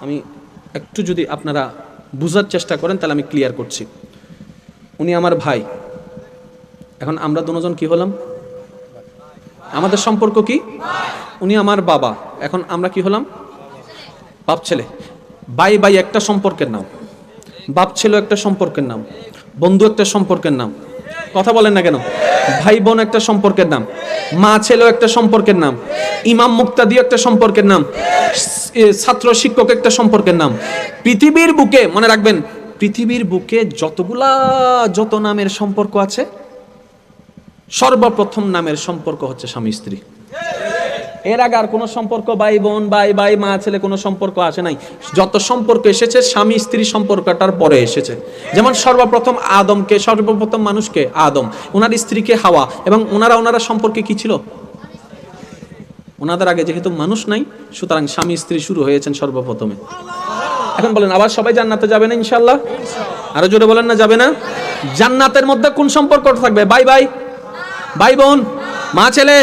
আমি একটু যদি আপনারা বুঝার চেষ্টা করেন, তাহলে আমি ক্লিয়ার করছি। উনি আমার ভাই। এখন আমরা দুজন কি হলাম? আমাদের সম্পর্ক কি? উনি আমার বাবা। এখন আমরা কি হলাম? বাপ ছেলে। বাই বাই একটা সম্পর্কের নাম। বাপ ছেলে একটা সম্পর্কের নাম। বন্ধু একটা সম্পর্কের নাম। কথা বলেন না কেন? ভাই বোন একটা সম্পর্কের নাম, মা ছেলেও একটা সম্পর্কের নাম, ইমাম মুক্তাদিও একটা সম্পর্কের নাম ছাত্র শিক্ষক একটা সম্পর্কের নাম। পৃথিবীর বুকে, মনে রাখবেন, পৃথিবীর বুকে যতগুলা যত নামের সম্পর্ক আছে, সর্বপ্রথম নামের সম্পর্ক হচ্ছে স্বামী স্ত্রী এর আগে আর কোনো সম্পর্ক ভাই বোন, ভাই ভাই, মা, ছেলে কোনো সম্পর্ক আসে নাই। যত সম্পর্ক এসেছে, স্বামী, স্ত্রী সম্পর্কটার পরে এসেছে। যেমন সর্বপ্রথম আদমকে, সর্বপ্রথম মানুষকে আদম, ওনার স্ত্রীকে হাওয়া, এবং ওনারা ওনারা সম্পর্কে কি ছিল? ওনাদের আগে যেহেতু মানুষ নাই, সুতরাং স্বামী, স্ত্রী শুরু হয়েছেন সর্বপ্রথমে। এখন বলেন, আবার সবাই জান্নাতে যাবে না ইনশাল্লাহ আরও জোরে বলেন না, যাবে না? জান্নাতের মধ্যে কোন সম্পর্ক থাকবে? বাই বাই ভাই বোন, মা, ছেলে,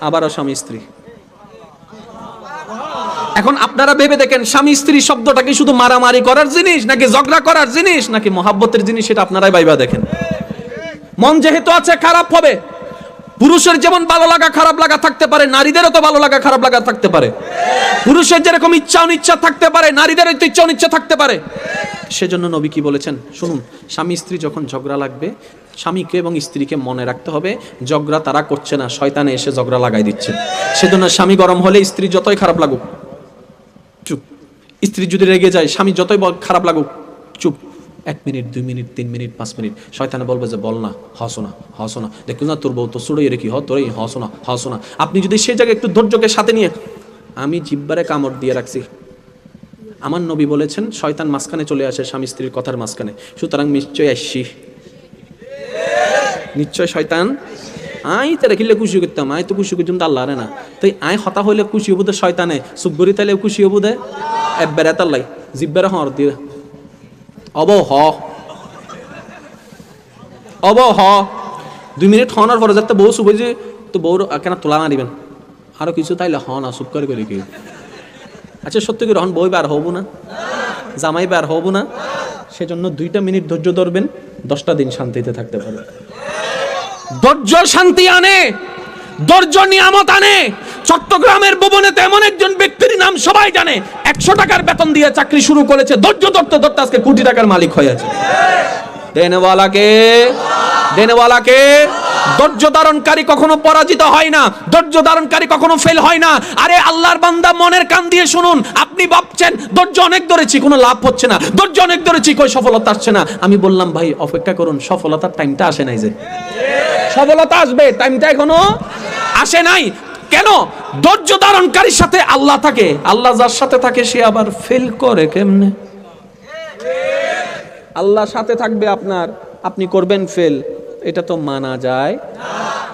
আবারও স্বামী, স্ত্রী। এখন আপনারা ভেবে দেখেন, স্বামী স্ত্রী শব্দটা কি শুধু মারামারি করার জিনিস নাকি ঝগড়া করার জিনিস নাকি মহাব্বতের জিনিস, সেটা আপনারাই বাইবা দেখেন। মন যেহেতু আছে, খারাপ হবে। পুরুষের যেমন ভালো লাগা, খারাপ লাগা থাকতে পারে, নারীদেরও তো ভালো লাগা, খারাপ লাগা থাকতে পারে। পুরুষের যেরকম ইচ্ছা অনিচ্ছা থাকতে পারে, নারীদেরও তো ইচ্ছা অনিচ্ছা থাকতে পারে। সেজন্য নবী কি বলেছেন? শুনুন, স্বামী স্ত্রী যখন ঝগড়া লাগবে, স্বামীকে এবং স্ত্রীকে মনে রাখতে হবে, ঝগড়া তারা করছে না, শয়তানে এসে ঝগড়া লাগাই দিচ্ছে। সেজন্য স্বামী গরম হলে স্ত্রী যতই খারাপ লাগুক চুপ। স্ত্রী যদি রেগে যায়, স্বামী যতই খারাপ লাগুক, চুপ। এক মিনিট, দুই মিনিট, তিন মিনিট, পাঁচ মিনিট। শয়তানে বলবে যে, বল না, হসো না হসো না। দেখুন না, তোর বউ তো সুড়ে রেখি, হ তোর হসো না হসো না। আপনি যদি সেই জায়গায় একটু ধৈর্যকে সাথে নিয়ে, আমি জিব্বারে কামড় দিয়ে রাখছি। আমার নবী বলেছেন, শয়তান মাঝখানে চলে আসে স্বামী স্ত্রীর কথার মাঝখানে। সুতরাং নিশ্চয়ই আসছি। নিশ্চয় শয়তান আই তারা কিলে খুশি করতাম আই তো খুশি করতাম তো আল্লাহ না। তাই আই হতা হইলে খুশি হব দে শয়তানে। সুগরি তাইলে খুশি হব দে। একবারে তাল্লাই, জিব্বারে হর দিয়ে অব হ। অব হ। দুই মিনিট হনার পরে যাতে বউ শুভ যে, তো বউ কেন তোলা মারিবেন আরও কিছু তাইলে হ না চুপ করে করে কি আচ্ছা সত্যি করে হন বই বার হব না। জামাই বার হব না। সেজন্য দুইটা মিনিট ধৈর্য ধরবেন, দশটা দিন শান্তিতে থাকতে পারবেন। ধৈর্য শান্তি আনে, ধৈর্য নিয়ামত আনে। চট্টগ্রামের ভবনে এমন একজন ব্যক্তির নাম সবাই জানে। একশো টাকার বেতন দিয়ে চাকরি শুরু করেছে। ধৈর্য ধরতে ধরতে আজকে কোটি টাকার মালিক হয়েছে দেনওয়ালাকে দেনওয়ালাকে ধৈর্য ধারণকারী কখনো পরাজিত হয় না, ধৈর্য ধারণকারী কখনো ফেল হয় না। আরে আল্লাহর বান্দা মনের কান দিয়ে শুনুন, আপনি ভাবছেন, ধৈর্য অনেক ধরেছি, কোনো লাভ হচ্ছে না। ধৈর্য অনেক ধরেছি, কই সফলতা আসছে না। আমি বললাম, ভাই, অপেক্ষা করুন, সফলতার টাইমটা আসে নাই যে। সফলতা আসবে টাইমটা এখনও আসে নাই। কেন? ধৈর্য ধারণকারীর সাথে আল্লাহ থাকে। আল্লাহ যার সাথে থাকে, সে আবার ফেল করে কেমনে? আল্লাহ সাথে থাকবে আপনার। আপনি করবেন ফেল এটা তো মানা যায়।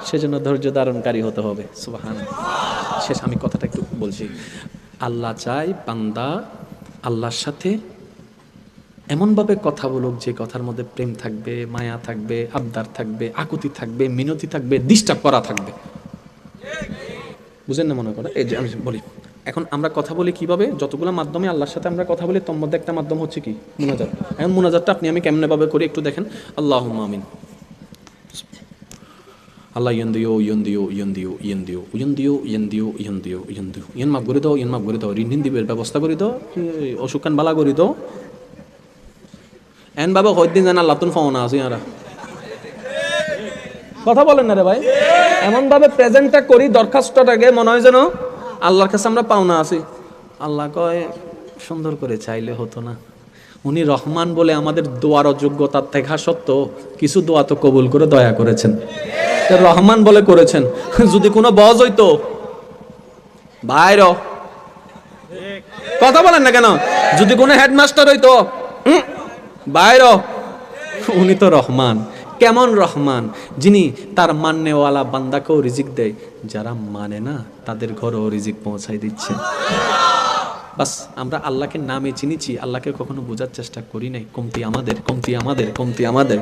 সেজন্য ধৈর্য ধারণকারী হতে হবে। সুবাহান। শেষ, আমি কথাটা একটু বলছি। আল্লাহ চাই বান্দা আল্লাহর সাথে এমনভাবে কথা বলুক যে কথার মধ্যে প্রেম থাকবে, মায়া থাকবে, আবদার থাকবে, আকুতি থাকবে, মিনতি থাকবে ডিস্টার্ব করা থাকবে। বুঝেন না মনে করে? এই যে আমি বলি, এখন আমরা কথা বলি কীভাবে? যতগুলো মাধ্যমে আল্লাহর সাথে আমরা কথা বলি, তোর মধ্যে একটা মাধ্যম হচ্ছে কি? মুনাজাত। এখন মুনাজাতটা আপনি আমি কেমনে ভাবে করি একটু দেখেন। আল্লাহ আমিন। ইয়ন দিও ইয়ন দিও ইয়ন দিও ইয়ন দিও ইয়ন দিও ইয়ন দিও ইয়ন দিও ইয়ন দিও দাও ঋণ দিবের ব্যবস্থা করে দাও অসুখ কান বালা করে দাও এন বাবা কয়দিন জানা কথা বলেন না রে ভাই। এমন ভাবে প্রেজেন্টটা করি দরখাস্তটাকে মনে হয় যেন আল্লাহর কাছে আমরা পাওনা আছি। আল্লাহ কয়, সুন্দর করে চাইলে হতো না। উনি রহমান বলে আমাদের দোয়ার অযোগ্যতার দেখা সত্ত্বেও কিছু দোয়া তো কবুল করে দয়া করেছেন। রহমান বলে করেছেন। যদি কোনো বজ হইতো বাইর কথা বলেন না কেন? যদি কোনো হেডমাস্টার হইতো বাইর উনি তো রহমান। কেমন রহমান? যিনি তার মান্যওয়ালা বান্দাকেও রিজিক দেয়। যারা মানে না, তাদের ঘরেও রিজিক পৌঁছাই দিচ্ছে। বাস, আমরা আল্লাহকে নামে চিনিছি। আল্লাহকে কখনো বোঝার চেষ্টা করি নাই। কমতি আমাদের কমতি আমাদের কমতি আমাদের।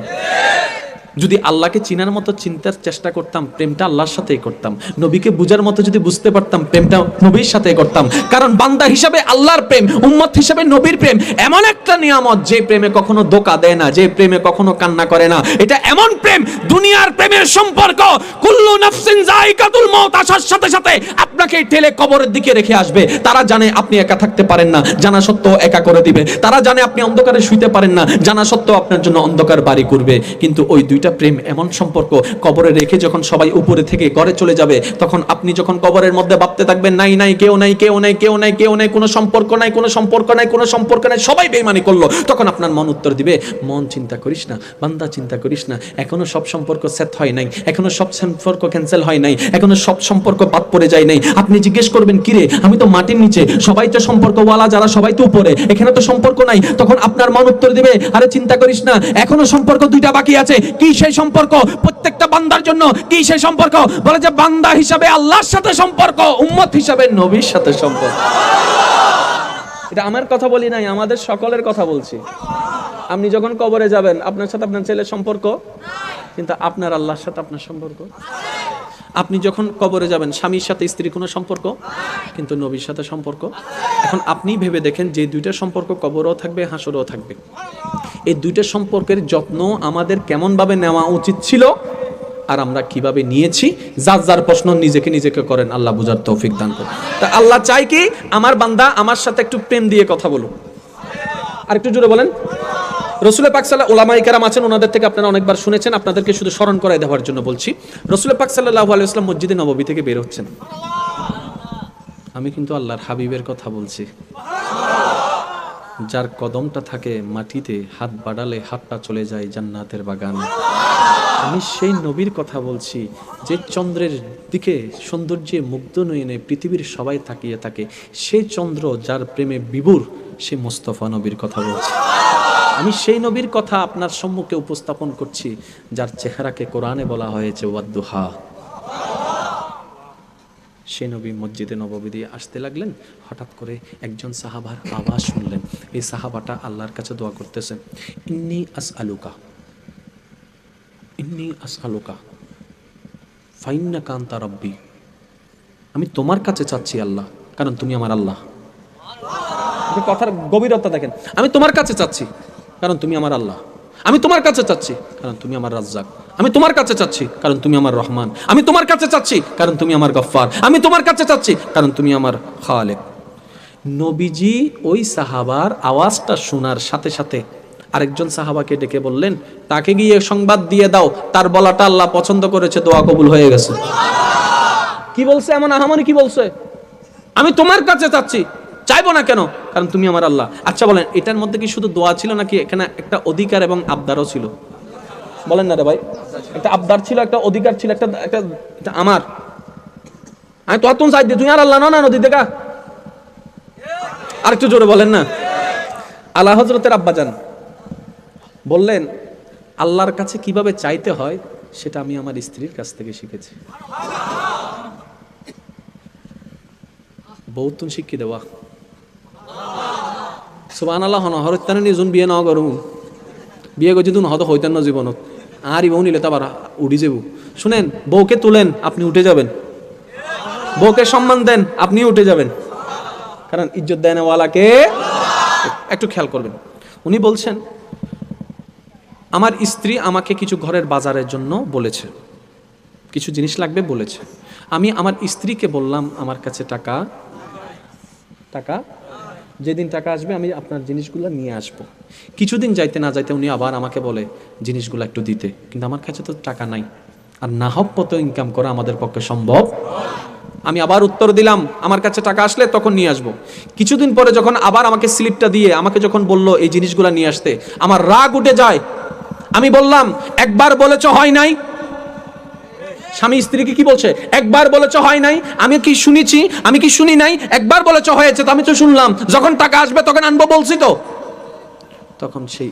যদি আল্লাহকে চিনার মতো চিন্তার চেষ্টা করতাম, প্রেমটা আল্লাহর সাথেই করতাম। নবীকে বুঝার মতো যদি বুঝতে পারতাম, প্রেমটা নবীর সাথে করতাম। কারণ বান্দা হিসাবে আল্লাহর প্রেম, উম্মত হিসাবে নবীর প্রেম, এমন একটা নিয়ামত যে প্রেমে কখনো ধোকা দেয় না, যে প্রেমে কখনো কান্না করে না। এটা এমন প্রেম, দুনিয়ার প্রেমের সম্পর্ক। কুল্লু নাফসিন জায়কাতুল মউত আসার সাথে সাথে আপনাকে ঠেলে কবরের দিকে রেখে আসবে। তারা জানে আপনি একা থাকতে পারেন না, জানা সত্ত্বেও একা করে দিবে। তারা জানে আপনি অন্ধকারে শুইতে পারেন না, জানা সত্ত্বেও আপনার জন্য অন্ধকার বাড়ি করবে। কিন্তু ওই দুইটা প্রেম, এমন সম্পর্ক কবরে রেখে যখন সবাই উপরে থেকে ঘরে চলে যাবে, তখন আপনি যখন কবরের মধ্যে ভাবতে থাকবেন, নাই নাই, কেউ নাই কেউ নাই কেউ নাই কেউ নাই, কোনো সম্পর্ক নাই, কোনো সম্পর্ক নাই, কোনো সম্পর্ক নাই, সবাই বেইমানি করল। তখন আপনার মন উত্তর দিবে, মন চিন্তা করিস না, বান্দা চিন্তা করিস না, এখনও সব সম্পর্ক সেট হয় নাই, এখনও সব সম্পর্ক ক্যান্সেল হয় নাই, এখনও সব সম্পর্ক বাদ পড়ে যায় নাই। আপনি জিজ্ঞেস করবেন, কিরে, আমি তো মাটির নিচে, সবাই তো সম্পর্কওয়ালা, যারা সবাই তো উপরে, এখানে তো সম্পর্ক নাই। তখন আপনার মন উত্তর দিবে, আরে, চিন্তা করিস না, এখনও সম্পর্ক দুইটা বাকি আছে কি সেই সম্পর্ক? প্রত্যেকটা বান্দার জন্য কি সেই সম্পর্ক? বলে যে বান্দা হিসাবে আল্লাহর সাথে সম্পর্ক, উম্মত হিসাবে নবীর সাথে সম্পর্ক। এটা আমার কথা বলি নাই, আমাদের সকলের কথা বলছি। আপনি যখন কবরে যাবেন, আপনার সাথে আপনার ছেলের সম্পর্ক? কিন্তু আপনার আল্লাহর সাথে আপনার সম্পর্ক? আপনি যখন কবরে যাবেন, স্বামীর সাথে স্ত্রীর কোনো সম্পর্ক? কিন্তু নবীর সাথে সম্পর্ক? এখন আপনি ভেবে দেখেন যে দুইটা সম্পর্ক কবরও থাকবে, হাসরও থাকবে। এই দুইটা সম্পর্কের যত্ন আমাদের কেমনভাবে নেওয়া উচিত ছিল আর আমরা কীভাবে নিয়েছি, যার যার প্রশ্ন নিজেকে নিজেকে করেন, আল্লাহ বুঝার তৌফিক দান করুন। তা আল্লাহ চাই কি আমার বান্দা আমার সাথে একটু প্রেম দিয়ে কথা বলুন আর একটু জোরে বলেন। রসুলের পাক সাল্লাহ কারাম আছেন, ওনাদের থেকে আপনারা অনেকবার শুনেছেন, আপনাদেরকে শুধু স্মরণ করাই দেওয়ার জন্য বলছি। রসুল পাক সাল্লাহ আলাইসলাম মসজিদে নববী থেকে বের হচ্ছেন। আমি কিন্তু আল্লাহর হাবিবের কথা বলছি। যার কদমটা থাকে মাটিতে, হাত বাড়ালে হাতটা চলে যায় জান্নাতের বাগানে। আমি সেই নবীর কথা বলছি, যে চন্দ্রের দিকে সৌন্দর্যে মুগ্ধ নয়নে পৃথিবীর সবাই তাকিয়ে থাকে। সেই চন্দ্র যার প্রেমে বিভুর, সে মোস্তফা নবীর কথা বলছি। আমি সেই নবীর কথা আপনার সম্মুখে উপস্থাপন করছি, যার চেহারাকে কোরআনে বলা হয়েছে, ওয়াদ্দুহা। সেই নবী মসজিদে নববী দিয়ে আসতে লাগলেন। হঠাৎ করে একজন সাহাবার আওয়াজ শুনলেন। এই সাহাবাটা আল্লাহর কাছে দোয়া করতেছেন ইন্নি আস আলুকা ইন্নি আস আলুকা ফাইন্না কান্তা রব্বি, আমি তোমার কাছে চাচ্ছি আল্লাহ, কারণ তুমি আমার আল্লাহ। কথার গভীরতা দেখেন, আমি তোমার কাছে চাচ্ছি, কারণ তুমি আমার আল্লাহ। আমি তোমার কাছে চাচ্ছি কারণ তুমি আমার রাজ্জাক। আমি তোমার কাছে চাচ্ছি কারণ তুমি আমার রহমান। আমি তোমার কাছে চাচ্ছি কারণ তুমি আমার গফফার। আমি তোমার কাছে চাচ্ছি কারণ তুমি আমার খালেক। নবীজি ওই সাহাবার আওয়াজটা শোনার সাথে সাথে আরেকজন সাহাবাকে ডেকে বললেন তাকে গিয়ে সংবাদ দিয়ে দাও তার বলাটা আল্লাহ পছন্দ করেছে দোয়া কবুল হয়ে গেছে। কি বলছে? এমন আহামরি কি বলছে? আমি তোমার কাছে চাচ্ছি চাইব না কেন? কারণ তুমি আমার আল্লাহ। আচ্ছা বলেন, এটার মধ্যে কি শুধু দোয়া ছিল নাকি এখানে একটা অধিকার এবং আবদারও ছিল? বলেন না রে ভাই। একটা আবদার ছিল, একটা অধিকার ছিল, একটা একটা আমার। আমি তো তুম চাই তুই আর আল্লাহ না নদী দেখা। আর একটু জোরে বলেন না। আল্লাহ হজরতের আব্বা আব্বাজান বললেন, আল্লাহর কাছে কীভাবে চাইতে হয়, সেটা আমি আমার স্ত্রীর কাছ থেকে শিখেছি। বহুতুন শিক্ষিত দেওয়া। সুবান আল্লাহ হন হরত্যানে নিজুন বিয়ে ন করু বিয়ে করছি তুন হত হইতেন না জীবনত আর বউ নিলে তাবার উঠি যাব। শুনেন, বউকে তুলেন, আপনি উঠে যাবেন। বউকে সম্মান দেন, আপনি উঠে যাবেন। কারণ ইজ্জত দেয় ওয়ালাকে। একটু খেয়াল করবেন। উনি বলছেন, আমার স্ত্রী আমাকে কিছু ঘরের বাজারের জন্য বলেছে। কিছু জিনিস লাগবে বলেছে। আমি আমার স্ত্রীকে বললাম, আমার কাছে টাকা টাকা যেদিন টাকা আসবে, আমি আপনার জিনিসগুলো নিয়ে আসব। কিছুদিন যাইতে না যাইতে উনি আবার আমাকে বলে, জিনিসগুলো একটু দিতে। কিন্তু আমার কাছে তো টাকা নাই। আর না হক পত ইনকাম করা আমাদের পক্ষে সম্ভব। আমি আবার উত্তর দিলাম, আমার কাছে টাকা আসলে তখন নিয়ে আসব। কিছুদিন পরে যখন আবার আমাকে স্লিপটা দিয়ে, আমাকে যখন বলল, এই জিনিসগুলো নিয়ে আসতে, আমার রাগ উঠে যায়। আমি বললাম, একবার বলেছ হয় নাই? স্বামী স্ত্রীকে কি বলছে? একবার বলেছ হয় নাই? আমি কি শুনেছি? আমি কি শুনি নাই? একবার বলেছ হয়েছে, তো আমি তো শুনলাম। যখন টাকা আসবে, তখন আনব বলছি তো। তখন সেই